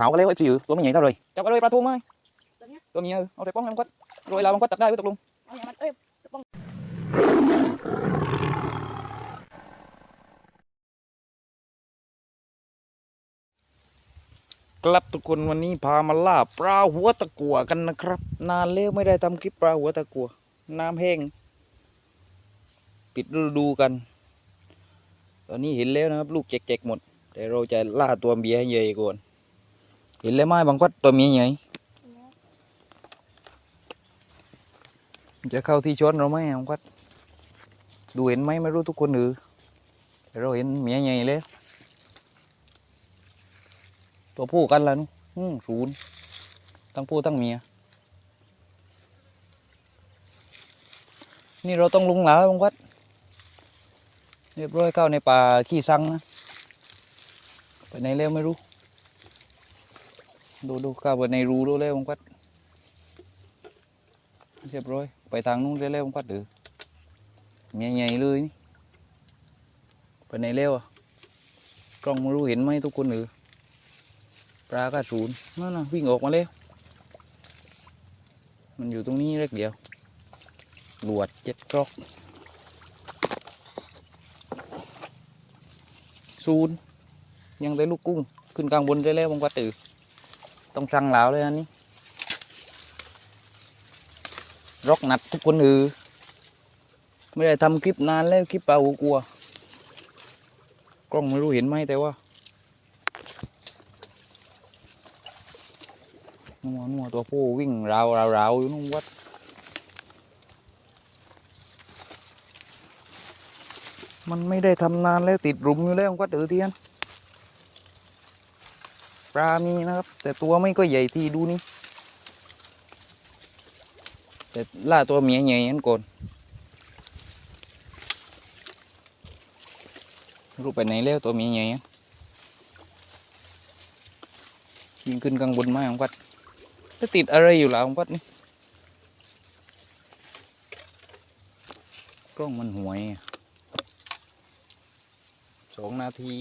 ผากันแล้วไอ้จือตัวไม่ใหญ่เท่าเลยจับกันเลยปลาทูไหมตัวเนี้ยตัวเมียเอาแต่ป้องให้มันกัดโรยลามันกัดตักได้ไว้ตกลงเอาอย่างมันเอ้ยครับทุกคนวันนี้พามาล่าปลาหัวตะกัวกันนะครับ นานแล้วไม่ได้ทำคลิปปลาหัวตะกัว น้ำแห้ง ปิดฤดูกัน ตอนนี้เห็นแล้วนะครับ ลูกเจ๊กๆหมด แต่เราจะล่าตัวเมียให้ใหญ่ก่อน เห็นแล้วไหมบางกัดตัวเมียใหญ่จะเข้าที่ชนเราไหมบางกัดดูเห็นไหมไม่รู้ทุกคนหรือแต่เราเห็นเมียใหญ่แล้วตัวผู้กันแล้วนี่อืมศูนย์ทั้งผู้ทั้งเมีย นี่เราต้องลุงหลาบางวัดเรียบร้อยเข้าในป่าขี้ซังนะ ไปไหนแล้วไม่รู้ ดูดูเข้าไปในรูดูแล้วบางวัดเรียบร้อย ไปทางนู้นได้แล้วบางวัดเดือมียใหญ่เลยนี่ไปไหนแล้วอะกล้องไม่รู้เห็นไหมทุกคนหรือปลาก็ศูนนั่นน่ะวิ่งออกมาแล้วมันอยู่ตรงนี้เล็กเดียวหลวดเจ็ดกรอกศูนย์ยังได้ลูกกุ้ง ขึ้นกลางบนได้แล้วบางกว่าตื่น ต้องสั่งเหลาเลยอันนี้รอกหนัดทุกคนอือไม่ได้ทำคลิปนานแล้วคลิปปลาหัวกลัว กล้องไม่รู้เห็นไหมแต่ว่านัวนัวตัวผู้วิ่งราวราวราวอยู่นู่นวัดมันไม่ได้ทำนานแล้วติดหลุมอยู่แล้ววัดเออเทียน ปลามีนะครับ แต่ตัวไม่ก็ใหญ่ทีดูนี่แต่ล่าตัวเมียใหญ่ยันก่อนรู้ไปไหนแล้วตัวเมียใหญ่ยิงขึ้นข้างบนไม้ของวัดจะติดอะไรอยู่หล่ะของวัดนี่กล้องมันห่วยสองนาที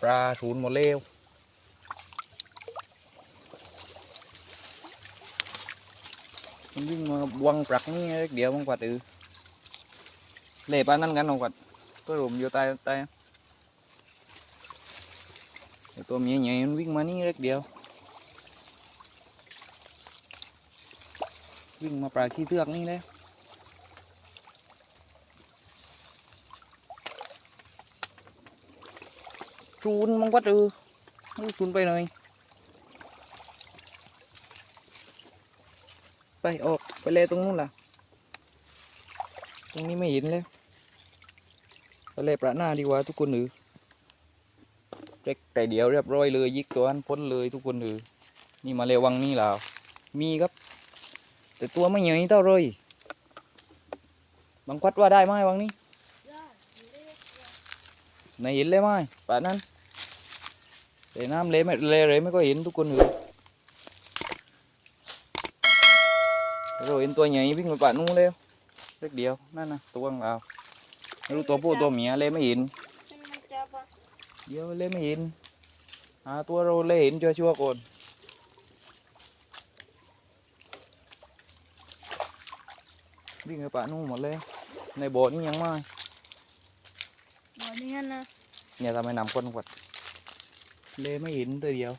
ปลาศูนย์หมดเร็ว มันวิ่งมาวังปรักนี่เดียวของวัดอือเล่ปลานั่นกันของวัดตัวมอยู่ใต้ใต้แต่ตัวเมียใหญ่มันวิ่งมานี่เล็กเดียว วิ่งมาปลาขี้เทือกนี่แล้วชูนมังวัดเออชูนไปหน่อย ไปออกไปเลยตรงนู้นล่ะ ตรงนี้ไม่เห็นแล้วไปเลยประหน้าดีกว่าทุกคนเออเล็กแต่เดียวเรียบร้อยเลย ยิกตัวนั้นพ้นเลยทุกคนเออนี่มาเลวังนี่ล่ะมีครับ แต่ตัวไม่ใหญ่เท่าเลยบางควัดว่าได้ไหมบางนี้ได้เหนเห็นเลยไหมป่านั้นแต่น้ำเละไม่เละเลยไม่ก็เห็นทุกคนเลย เราเห็นตัวใหญ่วิ่งไปป่านู้นแล้วเล็กเดียวนั่นนะตัวของเราไม่รู้ตัวผู้ตัวเมียเละไม่เห็นให้มันจับอะเดี๋ยวเละไม่เห็นหาตัวเราเละเห็นชัวร์ๆก่อนวิ่งไปป่านู้นหมดเลย ในบ่อนี้ยังไม่บ่นี้นะเนี่ยทำไมนำคนกวดเลไม่เห็นตัวเดียว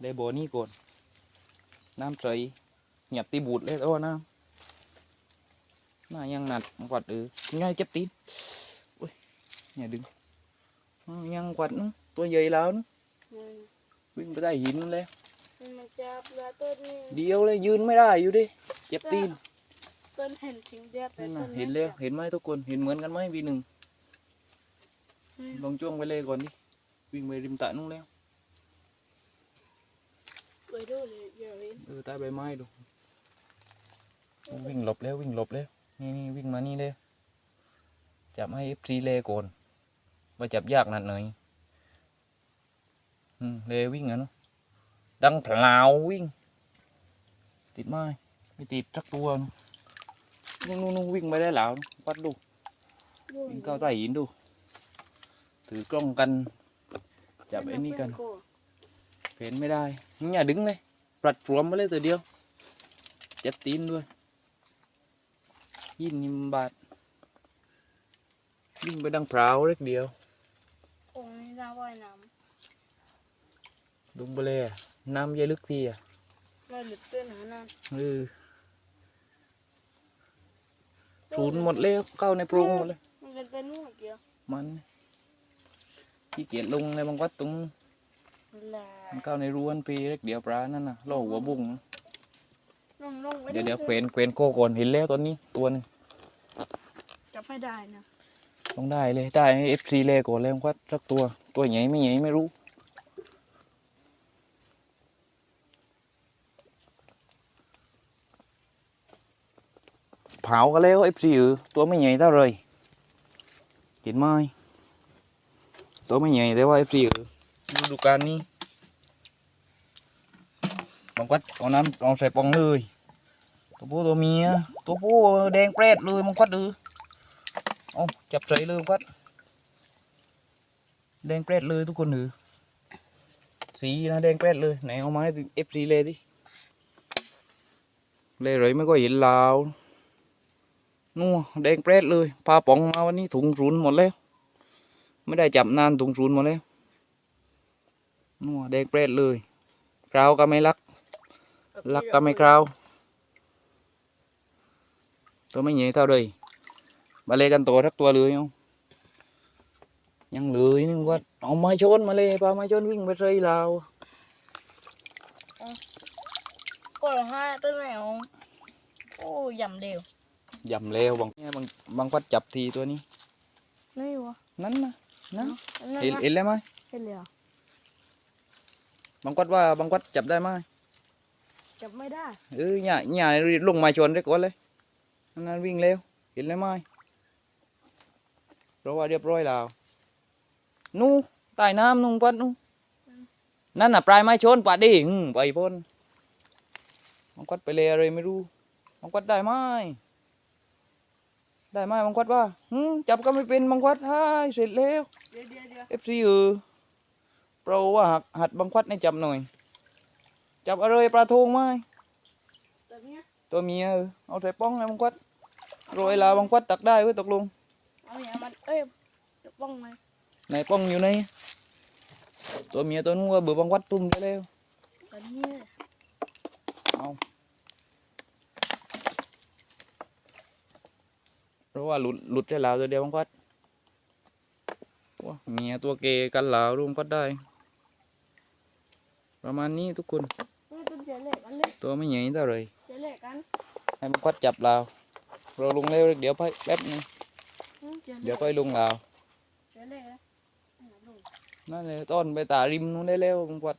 เลโบนี่ก่อนน้ำใส เงียบตีบูดเลยโอ้น้ำน่ายังหนัดกวัดเออง่ายเจ็บตีนอุ้ยอย่าดึงอ้าวยังกวัดเนอะตัวใหญ่แล้วเนอะอืมวิ่งไปได้หินเลยให้มันจับแล้วต้นนี้เดียวเลยยืนไม่ได้อยู่ดิเจ็บตีนต้นเห็นสิ่งเดียวแต่นั่นต้น่ะนเห็นแล้วเห็นไหมทุกคนเห็นเหมือนกันไหมวีหนึ่งอืมลองจ้วงไปเลยก่อนดิวิ่งไปริมตะนู่นแล้วไปดูเลยเดี๋ยวเห็นเออใต้ใบไม้ดู วิ่งหลบแล้ววิ่งหลบแล้วนี่นี่วิ่งมานี่เลยจับให้ฟรีเลก่อนว่าจับยากนัดหน่อยอืมเลวิ่งอะเนาะดังเปล่าววิ่ง ติดไม้ไม่ติดทักตัวนู่นนู่นวิ่งไปได้แล้ววัดดูวิ่งเข้าใต้หินดู ถือกล้องกัน จับไอ้นี่กันเห็นไม่ได้มึงอย่าดึงเลยปลัดปลวมมาเลยตัวเดียวเจ็บตีนด้วย ยินยิมบาดวิ่งไปดังพราวเล็กเดียวโอ้นี่น่าว่ายน้ดุงไปเลยอะน้ำเยอะลึกทีอะำไม่หลุดตื้นหานั่นเออสูญหมดแล้วเข้าในโพรงหมดเลย มันเป็นเป็นนู่นเกี่ยวมันขี้เกียจลงในบางวัดตรง แหละมันเข้าในรั้วนั่นปีเล็กเดียวปลานั่นน่ะล่อหัวบุ้งนะลงลงไว้ เดี๋ยวเดี๋ยวตื้เขวนเขวนโคก่อนเห็นแล้วตอนนี้ตัวหนึงจับไม่ได้นะต้องได้เลยได้ให้เอฟซีเลยก่อนเลยบางวัดสักตัวตัวใหญ่ไม่ใหญ่ไม่รู้เผากันแล้วเอฟซีเออตัวไม่ใหญ่เท่าเลยเห็นไหมตัวไม่ใหญ่แต่ว่าเอฟซีเออฤดูกาลนี้บางวัดเอาน้ำเอาใส่ปองเลย ตัวผู้ตัวเมียตัวผู้แดงเปรตเลยบางวัดเออเอจับใส่เลยบางวัดแดงเปรตเลยทุกคนเออสีนะแดงเปรตเลยไหนเอามาให้เอฟซีเลยดิเลยเลยไม่ก็เห็นลาวนัวแดงเปรตเลยพาป๋องมาวันนี้ถุงศูนย์หมดแล้ว ไม่ได้จับนานถุงศูนย์หมดแล้วนัวแดงเปรตเลยกราวก็ไม่รักรักก็ไม่กราว ตัวไม่ใหญ่เท่าเลยมาเลยกันตัวทักตัวเลยเอายังเหลยนึกว่าเอาไม้ชนมาเลยปลาไม้ชนวิ่งไปใส่ลาวก็ละห้าต้นไหนอ๋อโอ้ยำเร็วยำแล้วบางเนี่ยบางบางพัดจับทีตัวนี้นี่วะนั่นนะนะนั่นเห็นนะเห็นแล้วไหมเห็นเลยเหรอบางวัดว่าบางวัดจับได้ไหมจับไม่ได้เออ nhà nhà này ลงมาชนได้ก่อนเลยอั นนั้นวิ่งเร็วเห็นแล้วไหมเพราะว่าเรียบร้อยแล้วนู่ใต้น้ำนุ่งปัดนู่นั่นน่ะปลายไม้ชนปัดดิอืมไปพ่นบางวัดไปเลยอะไรไม่รู้บางวัดได้ไหมได้ไหมบางวัดว่าอืมจับก็ไม่เป็นบางวัดให้เสร็จแล้วเดี๋ยวเดี๋ยวเดี๋ยวเอฟซีเออโปรว่าหักหัดบางวัดให้จับหน่อย จับอะไรปลาทงไหม ตัวเนี้ยตัวเมียเออเอาใส่ป้องไงบังควัดโรยลาบังควัดตักได้เว้ยตกลงเอาเนี่ยมันเอ้ยเดี๋ยวป้องไหมไหนป้องอยู่ไหนตัวเมียตัวนู้นว่าเบื่อบังควัดตุ้มได้แล้วตัวเนี้ยเอาเพราะว่าหลุดหลุดได้ลาวตัวเดียวบังควัดว้าเมียตัวเกกันลาวรุมควัดได้ ประมาณนี้ทุกคนนี่ตัวเจเล็กกันเลยตัวไม่ใหญ่เท่าไหรเจเล็กกัน ให้บังควัดจับลาวเราลงเร็วเดี๋ยวไปแป๊บนึงเล็กเดี๋ยวไปลงเจเล็กนะอ่าลงนั่นเลยต้นไปตาริมนู้นได้แล้วบังควัด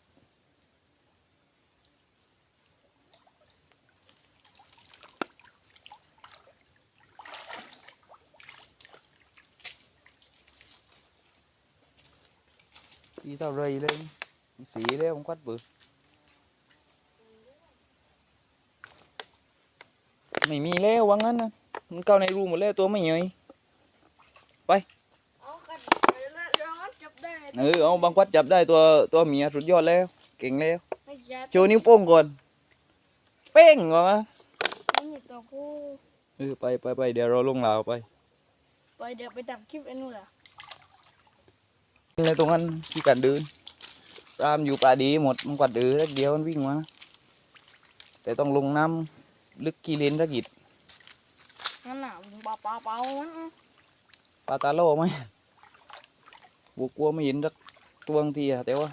สีเท่าไรเลยสีแล้วผม quát bự ไม่มีแล้วว่างั้นนะมันเข้าในรูหมดแล้วตัวไม่ใหญ่เอากันไปแล้วเดี๋ยวมันจับได้เออเอาบางควัดจับได้ตัวตัวเมียสุดยอดแล้ว เก่งแล้วไม่จับโชว์นิ้วโป้งก่อนเป้งเหรอนี่ตัวผู้เออไปไปไปเดี๋ยวเราลงลาวไปไปเดี๋ยวไปดับคลิปไอ้นู่นล่ะอะไรตรงนั้นที่กันเดินตามอยู่ป่าดีหมดมันกวัดเดือเดียวมันวิ่งมาแต่ต้องลงน้ำ ลึกกี่เลนสักกิดนั่นน่ะเปล่าเปล่าเปล่ามันปลาตาโลไหมบวกกลัวไม่เห็นสักตัวบางทีอะแต่ว่า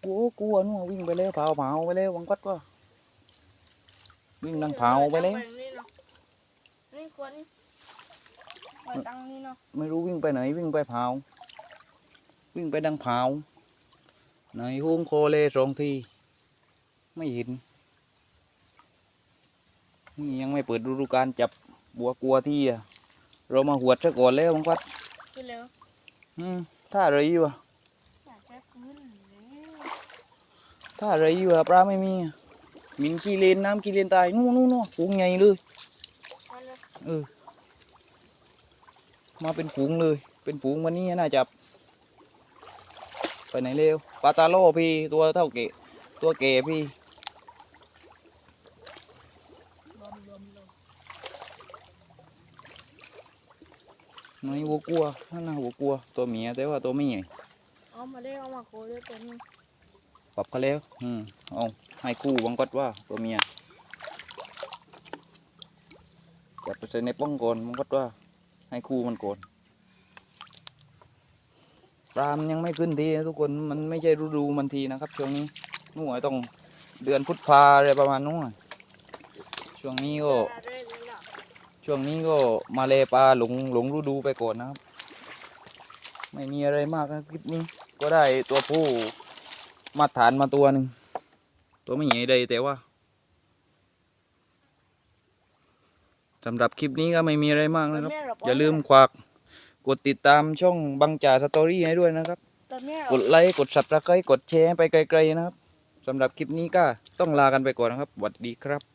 โอ้กลัวนู่นวิ่งไปแล้วเผาเผาไปแล้ววังกัดก็วิ่งดังเผาไปแล้วนี่เนาะนี่ควรนี่ไปตังนี่เนาะไม่รู้วิ่งไปไหนวิ่งไปเผาวิ่งไปดังเผา ไหนห้วงโคเลสองทีไม่เห็นนี่ยังไม่เปิดฤดูกาลจับบัวกลัวที่อะเรามาหวดซะก่อนแล้วบังคัดคือเร็วอืมถ้าอะไรอยู่อะอยากจะคืนเลยถ้าอะไรอยู่อะปลาไม่มีอะมินขี้เลนน้ำขี้เลนตายนู่นนู่นนู่นฝูงใหญ่เลยเอาเลยเออมาเป็นฝูงเลยเเป็นฝูงวันนี้น่าจะ ไปไหนเร็วปลาตาโลพี่ตัวเท่าเกะตัวเกะพี่น้อยวัวกลัวนั่นนะวัวกลัวตัวเมียแต่ว่าตัวไม่ใหญ่เอามาได้เอามาโคด้วยตัวนี้ปรับกันแล้วอืมเอาให้คู่บังกดว่าตัวเมียจับไปใส่ในป้องก่อนบังกดว่าให้คู่มันก่อน ปลามันยังไม่ขึ้นทีนะทุกคนมันไม่ใช่ฤดูมันทีนะครับ ช่วงนี้นู่นต้องเดือนพุทธาอะไรประมาณนู้นช่วงนี้ก็ได้เลยล่ะช่วงนี้ก็มาเลปลาหลงหลงฤดูไปก่อนนะครับ ไม่มีอะไรมากนะคลิปนี้ ก็ได้ตัวผู้มาตรฐานมาตัวหนึ่งตัวไม่ใหญ่ใดแต่ว่าสำหรับคลิปนี้ก็ไม่มีอะไรมากนะครับตัวเนี้ยเราปอย่าลืมควัก กดติดตามช่องบังจ่าสตอรี่ให้ด้วยนะครับตัวเนี้ยกดไลค์กดสับตะไคร้กดแชร์ให้ไปไกลๆนะครับสำหรับคลิปนี้ก็ต้องลากันไปก่อนนะครับสวัสดีครับ